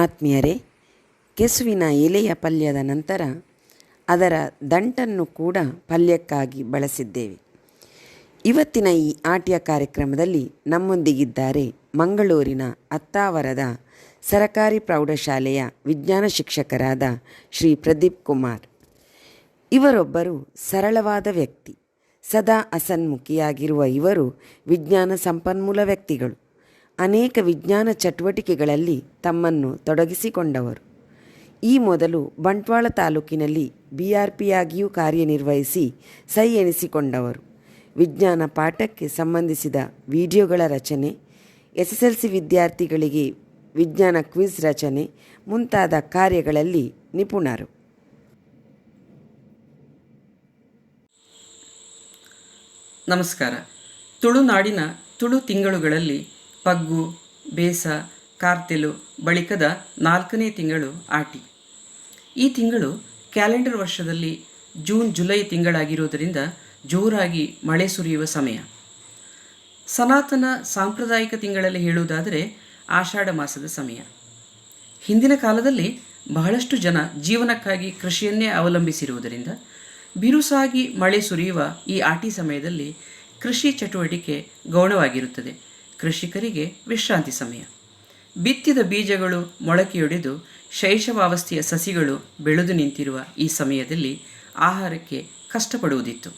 ಆತ್ಮೀಯರೇ, ಕೆಸುವಿನ ಎಲೆಯ ಪಲ್ಯದ ನಂತರ ಅದರ ದಂಟನ್ನು ಕೂಡ ಪಲ್ಯಕ್ಕಾಗಿ ಬಳಸಿದ್ದೇವೆ. ಇವತ್ತಿನ ಈ ಆಟಿಯ ಕಾರ್ಯಕ್ರಮದಲ್ಲಿ ನಮ್ಮೊಂದಿಗಿದ್ದಾರೆ ಮಂಗಳೂರಿನ ಅತ್ತಾವರದ ಸರಕಾರಿ ಪ್ರೌಢಶಾಲೆಯ ವಿಜ್ಞಾನ ಶಿಕ್ಷಕರಾದ ಶ್ರೀ ಪ್ರದೀಪ್ ಕುಮಾರ್. ಇವರೊಬ್ಬರು ಸರಳವಾದ ವ್ಯಕ್ತಿ, ಸದಾ ಅಸನ್ಮುಖಿಯಾಗಿರುವ ಇವರು ವಿಜ್ಞಾನ ಸಂಪನ್ಮೂಲ ವ್ಯಕ್ತಿಗಳು. ಅನೇಕ ವಿಜ್ಞಾನ ಚಟುವಟಿಕೆಗಳಲ್ಲಿ ತಮ್ಮನ್ನು ತೊಡಗಿಸಿಕೊಂಡವರು. ಈ ಮೊದಲು ಬಂಟ್ವಾಳ ತಾಲೂಕಿನಲ್ಲಿ ಬಿ ಆರ್ ಪಿಯಾಗಿಯೂ ಕಾರ್ಯನಿರ್ವಹಿಸಿ ಸೈ ಎನಿಸಿಕೊಂಡವರು. ವಿಜ್ಞಾನ ಪಾಠಕ್ಕೆ ಸಂಬಂಧಿಸಿದ ವಿಡಿಯೋಗಳ ರಚನೆ ಎಸ್ ಎಸ್ ಎಲ್ ಸಿ ವಿದ್ಯಾರ್ಥಿಗಳಿಗೆ ವಿಜ್ಞಾನ ಕ್ವಿಜ್ ರಚನೆ ಮುಂತಾದ ಕಾರ್ಯಗಳಲ್ಲಿ ನಿಪುಣರು. ನಮಸ್ಕಾರ. ತುಳುನಾಡಿನ ತುಳು ತಿಂಗಳುಗಳಲ್ಲಿ ಪಗ್ಗು, ಬೇಸ, ಕಾರ್ತೆಲು ಬಳಿಕದ ನಾಲ್ಕನೇ ತಿಂಗಳು ಆಟಿ. ಈ ತಿಂಗಳು ಕ್ಯಾಲೆಂಡರ್ ವರ್ಷದಲ್ಲಿ ಜೂನ್, ಜುಲೈ ತಿಂಗಳಾಗಿರುವುದರಿಂದ ಜೋರಾಗಿ ಮಳೆ ಸುರಿಯುವ ಸಮಯ. ಸನಾತನ ಸಾಂಪ್ರದಾಯಿಕ ತಿಂಗಳಲ್ಲಿ ಹೇಳುವುದಾದರೆ ಆಷಾಢ ಮಾಸದ ಸಮಯ. ಹಿಂದಿನ ಕಾಲದಲ್ಲಿ ಬಹಳಷ್ಟು ಜನ ಜೀವನಕ್ಕಾಗಿ ಕೃಷಿಯನ್ನೇ ಅವಲಂಬಿಸಿರುವುದರಿಂದ ಬಿರುಸಾಗಿ ಮಳೆ ಸುರಿಯುವ ಈ ಆಟಿ ಸಮಯದಲ್ಲಿ ಕೃಷಿ ಚಟುವಟಿಕೆ ಗೌಣವಾಗಿರುತ್ತದೆ. ಕೃಷಿಕರಿಗೆ ವಿಶ್ರಾಂತಿ ಸಮಯ. ಬಿತ್ತಿದ ಬೀಜಗಳು ಮೊಳಕೆಯೊಡೆದು ಶೈಶವಾವಸ್ಥೆಯ ಸಸಿಗಳು ಬೆಳೆದು ನಿಂತಿರುವ ಈ ಸಮಯದಲ್ಲಿ ಆಹಾರಕ್ಕೆ ಕಷ್ಟಪಡುವುದಿತ್ತು.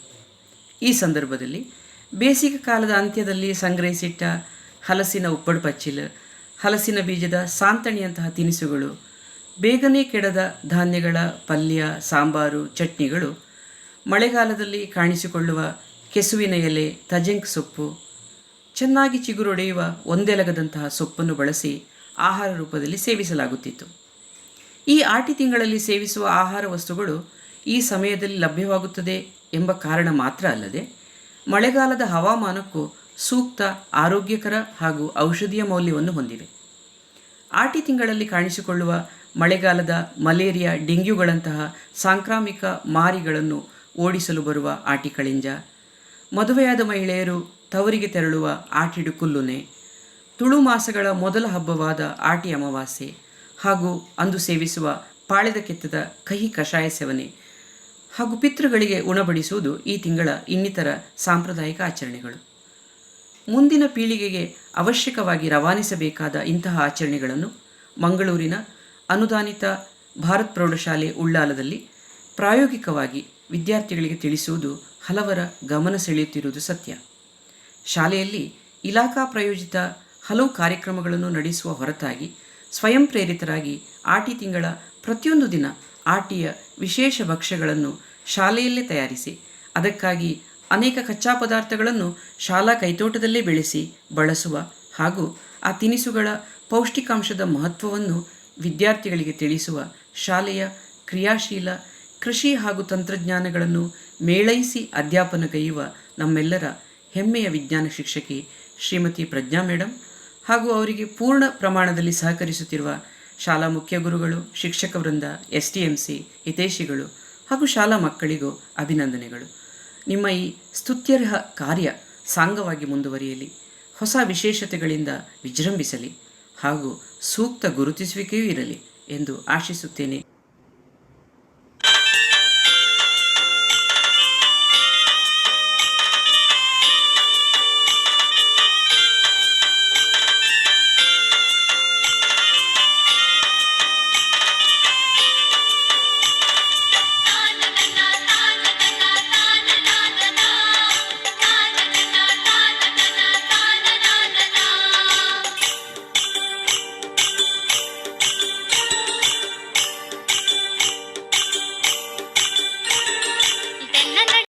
ಈ ಸಂದರ್ಭದಲ್ಲಿ ಬೇಸಿಗೆ ಕಾಲದ ಅಂತ್ಯದಲ್ಲಿ ಸಂಗ್ರಹಿಸಿಟ್ಟ ಹಲಸಿನ ಉಪ್ಪಡು ಪಚ್ಚಿಲ್, ಹಲಸಿನ ಬೀಜದ ಸಾಂತಣಿಯಂತಹ ತಿನಿಸುಗಳು, ಬೇಗನೆ ಕೆಡದ ಧಾನ್ಯಗಳ ಪಲ್ಯ, ಸಾಂಬಾರು, ಚಟ್ನಿಗಳು ಮಳೆಗಾಲದಲ್ಲಿ ಕಾಣಿಸಿಕೊಳ್ಳುವ ಕೆಸುವಿನ ಎಲೆ ತಜೆಂಕ್ ಸೊಪ್ಪು ಚೆನ್ನಾಗಿ ಚಿಗುರೊಡೆಯುವ ಒಂದೆಲಗದಂತಹ ಸೊಪ್ಪನ್ನು ಬಳಸಿ ಆಹಾರ ರೂಪದಲ್ಲಿ ಸೇವಿಸಲಾಗುತ್ತಿತ್ತು. ಈ ಆಟಿ ತಿಂಗಳಲ್ಲಿ ಸೇವಿಸುವ ಆಹಾರ ವಸ್ತುಗಳು ಈ ಸಮಯದಲ್ಲಿ ಲಭ್ಯವಾಗುತ್ತದೆ ಎಂಬ ಕಾರಣ ಮಾತ್ರ ಅಲ್ಲದೆ, ಮಳೆಗಾಲದ ಹವಾಮಾನಕ್ಕೂ ಸೂಕ್ತ, ಆರೋಗ್ಯಕರ ಹಾಗೂ ಔಷಧೀಯ ಮೌಲ್ಯವನ್ನು ಹೊಂದಿವೆ. ಆಟಿ ತಿಂಗಳಲ್ಲಿ ಕಾಣಿಸಿಕೊಳ್ಳುವ ಮಳೆಗಾಲದ ಮಲೇರಿಯಾ, ಡೆಂಗ್ಯೂಗಳಂತಹ ಸಾಂಕ್ರಾಮಿಕ ಮಾರಿಗಳನ್ನು ಓಡಿಸಲು ಬರುವ ಆಟಿ ಕಳಿಂಜ ಮದುವೆಯಾದ ಮಹಿಳೆಯರು ತವರಿಗೆ ತೆರಳುವ ಆಟಿಡು ಕುಲ್ಲುನೆ. ತುಳು ಮಾಸಗಳ ಮೊದಲ ಹಬ್ಬವಾದ ಆಟಿ ಅಮಾವಾಸ್ಯೆ ಹಾಗೂ ಅಂದು ಸೇವಿಸುವ ಪಾಳೆದ ಕೆತ್ತದ ಕಹಿ ಕಷಾಯ ಸೇವನೆ ಹಾಗೂ ಪಿತೃಗಳಿಗೆ ಉಣಬಡಿಸುವುದು ಈ ತಿಂಗಳ ಇನ್ನಿತರ ಸಾಂಪ್ರದಾಯಿಕ ಆಚರಣೆಗಳು. ಮುಂದಿನ ಪೀಳಿಗೆಗೆ ಅವಶ್ಯಕವಾಗಿ ರವಾನಿಸಬೇಕಾದ ಇಂತಹ ಆಚರಣೆಗಳನ್ನು ಮಂಗಳೂರಿನ ಅನುದಾನಿತ ಭಾರತ್ ಪ್ರೌಢಶಾಲೆ ಉಳ್ಳಾಲದಲ್ಲಿ ಪ್ರಾಯೋಗಿಕವಾಗಿ ವಿದ್ಯಾರ್ಥಿಗಳಿಗೆ ತಿಳಿಸುವುದು ಹಲವರ ಗಮನ ಸೆಳೆಯುತ್ತಿರುವುದು ಸತ್ಯ. ಶಾಲೆಯಲ್ಲಿ ಇಲಾಖಾ ಪ್ರಾಯೋಜಿತ ಹಲವು ಕಾರ್ಯಕ್ರಮಗಳನ್ನು ನಡೆಸುವ ಹೊರತಾಗಿ ಸ್ವಯಂ ಪ್ರೇರಿತರಾಗಿ ಆಟಿ ತಿಂಗಳ ಪ್ರತಿಯೊಂದು ದಿನ ಆಟಿಯ ವಿಶೇಷ ಭಕ್ಷ್ಯಗಳನ್ನು ಶಾಲೆಯಲ್ಲೇ ತಯಾರಿಸಿ, ಅದಕ್ಕಾಗಿ ಅನೇಕ ಕಚ್ಚಾ ಪದಾರ್ಥಗಳನ್ನು ಶಾಲಾ ಕೈತೋಟದಲ್ಲೇ ಬೆಳೆಸಿ ಬಳಸುವ ಹಾಗೂ ಆ ತಿನಿಸುಗಳ ಪೌಷ್ಟಿಕಾಂಶದ ಮಹತ್ವವನ್ನು ವಿದ್ಯಾರ್ಥಿಗಳಿಗೆ ತಿಳಿಸುವ ಶಾಲೆಯ ಕ್ರಿಯಾಶೀಲ ಕೃಷಿ ಹಾಗೂ ತಂತ್ರಜ್ಞಾನಗಳನ್ನು ಮೇಳೈಸಿ ಅಧ್ಯಾಪನಗೈಯುವ ನಮ್ಮೆಲ್ಲರ ಹೆಮ್ಮೆಯ ವಿಜ್ಞಾನ ಶಿಕ್ಷಕಿ ಶ್ರೀಮತಿ ಪ್ರಜ್ಞಾ ಮೇಡಮ್ ಹಾಗೂ ಅವರಿಗೆ ಪೂರ್ಣ ಪ್ರಮಾಣದಲ್ಲಿ ಸಹಕರಿಸುತ್ತಿರುವ ಶಾಲಾ ಮುಖ್ಯ ಗುರುಗಳು, ಶಿಕ್ಷಕ ವೃಂದ ಎಸ್ ಟಿ ಎಂ ಸಿ ಹಿತೈಷಿಗಳು ಹಾಗೂ ಶಾಲಾ ಮಕ್ಕಳಿಗೂ ಅಭಿನಂದನೆಗಳು. ನಿಮ್ಮ ಈ ಸ್ತುತ್ಯರ್ಹ ಕಾರ್ಯ ಸಾಂಗವಾಗಿ ಮುಂದುವರಿಯಲಿ, ಹೊಸ ವಿಶೇಷತೆಗಳಿಂದ ವಿಜೃಂಭಿಸಲಿ ಹಾಗೂ ಸೂಕ್ತ ಗುರುತಿಸುವಿಕೆಯೂ ಇರಲಿ ಎಂದು ಆಶಿಸುತ್ತೇನೆ.